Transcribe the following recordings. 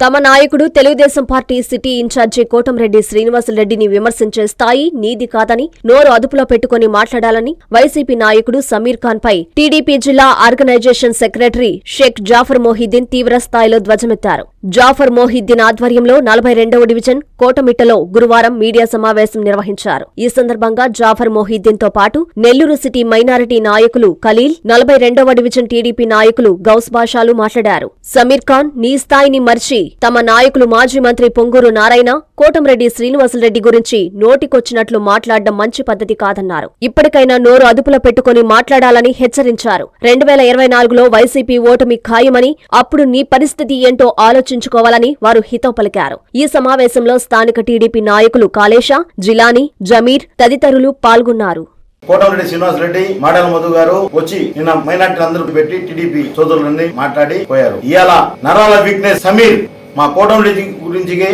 తమ నాయకుడు Telugu Desam party city incharge Kotamreddy శ్రీనివాసరెడ్డిని విమర్శించే స్థాయి నీది కాదని నోరు అదుపులో పెట్టుకుని మాట్లాడాలని వైసీపీ నాయకుడు సమీర్ ఖాన్ పై టీడీపీ జిల్లా ఆర్గనైజేషన్ సెక్రటరీ షేక్ జాఫర్ మోహిద్దీన్ తీవ్ర స్థాయిలో ధ్వజమెత్తారు. జాఫర్ మోహిద్దీన్ ఆధ్వర్యంలో నలభై రెండవ డివిజన్ కోటమిట్టలో గురువారం మీడియా సమావేశం నిర్వహించారు. ఈ సందర్భంగా జాఫర్ మోహిద్దీన్తో పాటు నెల్లూరు సిటీ మైనారిటీ నాయకులు ఖలీల్ నలభై రెండవ డివిజన్ టీడీపీ నాయకులు గౌస్ బాషాలు మాట్లాడారు. సమీర్ ఖాన్ నీ స్థాయిని మర్చి తమ నాయకులు మాజీ మంత్రి పొంగూరు నారాయణ కోటంరెడ్డి శ్రీనివాసరెడ్డి గురించి నోటికొచ్చినట్లు మాట్లాడడం మంచి పద్ధతి కాదన్నారు. ఇప్పటికైనా నోరు అదుపులో పెట్టుకుని మాట్లాడాలని హెచ్చరించారు. రెండు వేల ఇరవై నాలుగులో వైసీపీ ఓటమి ఖాయమని అప్పుడు నీ పరిస్థితి ఏంటో ఆలోచించుకోవాలని వారు హితం పలికారు. ఈ సమావేశంలో స్థానిక టీడీపీ నాయకులు కాళేశా జిలానీ జమీర్ తదితరులు పాల్గొన్నారు. కోటమిరెడ్డి శ్రీనివాస్ రెడ్డి మాడల మధు గారు వచ్చి నిన్న మైనార్టీ అందరూ పెట్టి టీడీపీ సోదరులన్నీ మాట్లాడి పోయారు. ఇవాళ నరాల వీక్నెస్ సమీర్ మా కోటమిరెడ్డి గురించి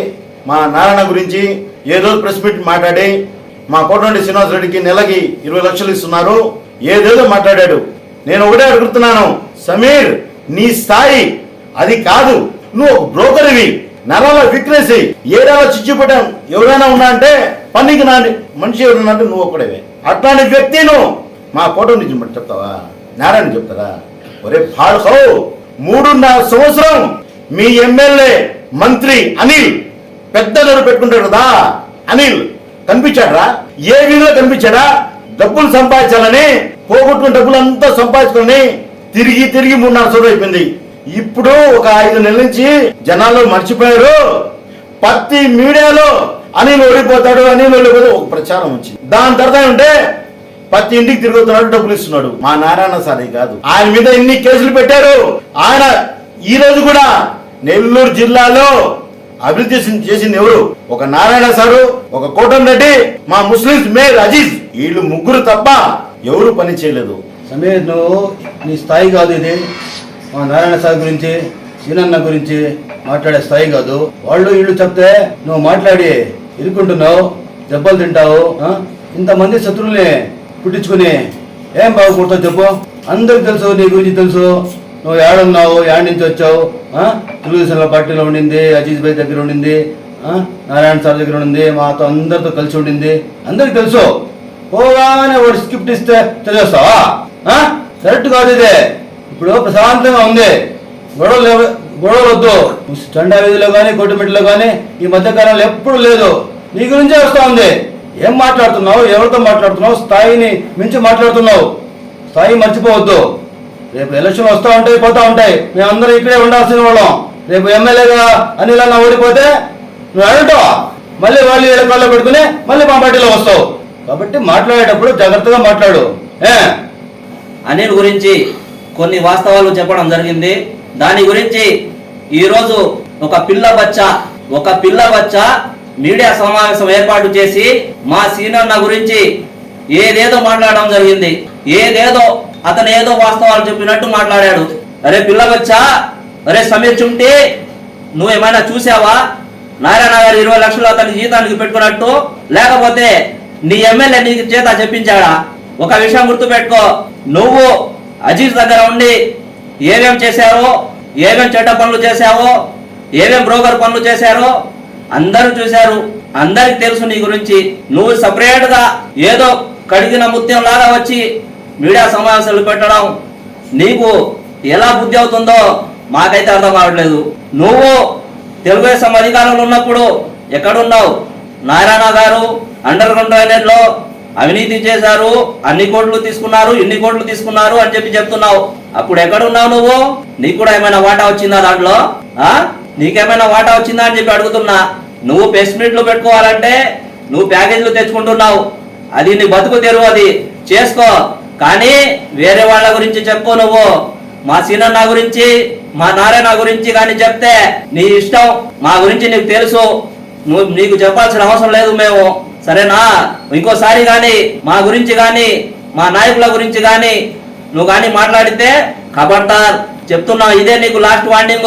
మా నారాయణ గురించి ఏదో ప్రెస్ మీట్ మాట్లాడి మా కోటమిరెడ్డి శ్రీనివాస్ రెడ్డికి నెలకి ఇరవై లక్షలు ఇస్తున్నారు. ఏదేదో మాట్లాడాడు. నేను ఒకటే అడుగుతున్నాను సమీర్ నీ స్థాయి అది కాదు. నువ్వు ఒక బ్రోకర్వి నరాల విక్రేసి ఏడాలో చిచ్చిపడ్డాం ఎవరైనా ఉన్నా అంటే పనికి నాని. మనిషి ఎవరైనా అంటే నువ్వు ఒక్కడేవే. అట్లాంటి వ్యక్తి నువ్వు మా ఫోటో నుంచి చెప్తావా? నారాయణ చెప్తారా? ఒరే పాడుకో మూడున్నర సంవత్సరం మీ ఎమ్మెల్యే మంత్రి అనిల్ పెద్ద నోరు పెట్టుకుంటాడు కదా? అనిల్ కనిపించాడరా? ఏ వీధిలో కనిపించాడా? డబ్బులు సంపాదించాలని పోగొట్టుకున్న డబ్బులు అంతా సంపాదించుకొని తిరిగి తిరిగి మూడున్నర సంవత్సరం అయిపోయింది. ఇప్పుడు ఒక ఐదు నెలల నుంచి జనాలు మర్చిపోయారు. ప్రతి మీడియాలో అనిల్ ఓడిపోతాడు అనిల్ ఓడిపోతాడు ఒక ప్రచారం వచ్చింది. దాని తర్వాత ఉంటే ప్రతి ఇంటికి తిరుగుతున్నాడు డబ్బులు ఇస్తున్నాడు. మా నారాయణ సార్ కాదు. ఆయన మీద ఇన్ని కేసులు పెట్టారు. ఆయన ఈ రోజు కూడా నెల్లూరు జిల్లాలో అభివృద్ధి చేసింది- ఎవరు? ఒక నారాయణ సారు ఒక కోటం రెడ్డి మా ముస్లిం మేర్ అజీజ్. వీళ్ళు ముగ్గురు తప్ప ఎవరు పని చేయలేదు. సమీర్ నువ్వు నీ స్థాయి కాదు ఇది. మా నారాయణ సార్ గురించి సీనన్న గురించి మాట్లాడే స్థాయి కాదు. వాళ్ళు వీళ్ళు చెప్తే నువ్వు మాట్లాడి ఇరుక్కుంటున్నావు దెబ్బలు తింటావు ఆ? ఇంతమంది శత్రువుల్ని పుట్టించుకుని ఏం బాగుపడతావు చెప్పు? అందరికి తెలుసు నీ గురించి తెలుసు. నువ్వు ఏడున్నావు ఏడు నుంచి వచ్చావు ఆ? తెలుగుదేశం పార్టీలో ఉండింది అజీజ్ భాయ్ దగ్గర ఉండింది ఆ? నారాయణ సార్ దగ్గర ఉండింది మాతో అందరితో కలిసి ఉండింది. అందరికి తెలుసు. పోగానే వాడు స్క్రిప్ట్ ఇస్తే చదివేస్తావా కరెక్ట్ కాదు ఇదే. ఇప్పుడు ప్రశాంతంగా ఉంది. గొడవలు లేవ- గొడవలు వద్దు. చండా వీధిలో కానీ కొట్టుమిట్లో కానీ ఈ మధ్యకాలంలో ఎప్పుడు లేదు. నీ గురించే వస్తా ఉంది. ఏం మాట్లాడుతున్నావు? ఎవరితో మాట్లాడుతున్నావు? స్థాయిని మించి మాట్లాడుతున్నావు. స్థాయి మర్చిపోవద్దు. రేపు ఎలక్షన్ వస్తూ ఉంటాయి పోతా ఉంటాయి. మేమందరం ఇక్కడే ఉండాల్సిన వాళ్ళం. రేపు ఎమ్మెల్యేగా అనిల్ అన్న ఓడిపోతే నువ్వు అడటో మళ్ళీ వాళ్ళు ఏడు పెట్టుకుని మళ్ళీ మా పార్టీలో వస్తావు. కాబట్టి మాట్లాడేటప్పుడు జాగ్రత్తగా మాట్లాడు. ఏ? అనిల్ గురించి కొన్ని వాస్తవాలు చెప్పడం జరిగింది. దాని గురించి ఈరోజు ఒక పిల్ల బచ్చ ఒక పిల్ల బచ్చ మీడియా సమావేశం ఏర్పాటు చేసి మా సీనియర్న గురించి ఏదేదో మాట్లాడడం జరిగింది. ఏదేదో అతను ఏదో వాస్తవాలు చెప్పినట్టు మాట్లాడాడు. అరే పిల్ల బచ్చ అరే సమీర్ చుంటి నువ్వేమైనా చూసావా? నారాయణ గారు ఇరవై లక్షలు అతని జీతానికి పెట్టుకున్నట్టు లేకపోతే నీ ఎమ్మెల్యే నీ చేత చెప్పించాడా? ఒక విషయం గుర్తుపెట్టుకో. నువ్వు అజీజ్ దగ్గర ఉండి ఏమేం చేశావో ఏమేం చెడ్డ పనులు చేశావో ఏమేం బ్రోకర్ పనులు చేశారో అందరూ చూశారు. అందరికి తెలుసు నీ గురించి. నువ్వు సపరేట్గా ఏదో కడిగిన ముత్యం లాగా వచ్చి మీడియా సమావేశాలు పెట్టడం నీకు ఎలా బుద్ధి అవుతుందో మాకైతే అర్థం కావట్లేదు. నువ్వు తెలుగుదేశం అధికారంలో ఉన్నప్పుడు ఎక్కడున్నావు? నారాయణ గారు అండర్ గ్రౌండ్ డ్రైనేజ్లో అవినీతి చేశారు అన్ని కోట్లు తీసుకున్నారు ఇన్ని కోట్లు తీసుకున్నారు అని చెప్పి చెప్తున్నావు. అప్పుడు ఎక్కడున్నావు నువ్వు? నీకు కూడా ఏమైనా వాటా వచ్చిందా దాంట్లో? ఆ? నీకేమైనా వాటా వచ్చిందా అని చెప్పి అడుగుతున్నా. నువ్వు ప్రెస్ మీట్లు పెట్టుకోవాలంటే నువ్వు ప్యాకేజీలు తెచ్చుకుంటున్నావు. అది నీ బతుకు తెరువు అది. చేసుకో. కానీ వేరే వాళ్ళ గురించి చెప్పుకో నువ్వు. మా సీనన్న గురించి మా నారాయణ గురించి కానీ చెప్తే నీ ఇష్టం. మా గురించి నీకు తెలుసు. నువ్వు నీకు చెప్పాల్సిన అవసరం లేదు మేము. సరేనా? ఇంకోసారి కానీ మా గురించి కానీ మా నాయకుల గురించి కానీ నువ్వు కానీ మాట్లాడితే ఖబర్దార్ చెప్తున్నా ఇదే నీకు లాస్ట్ వార్నింగ్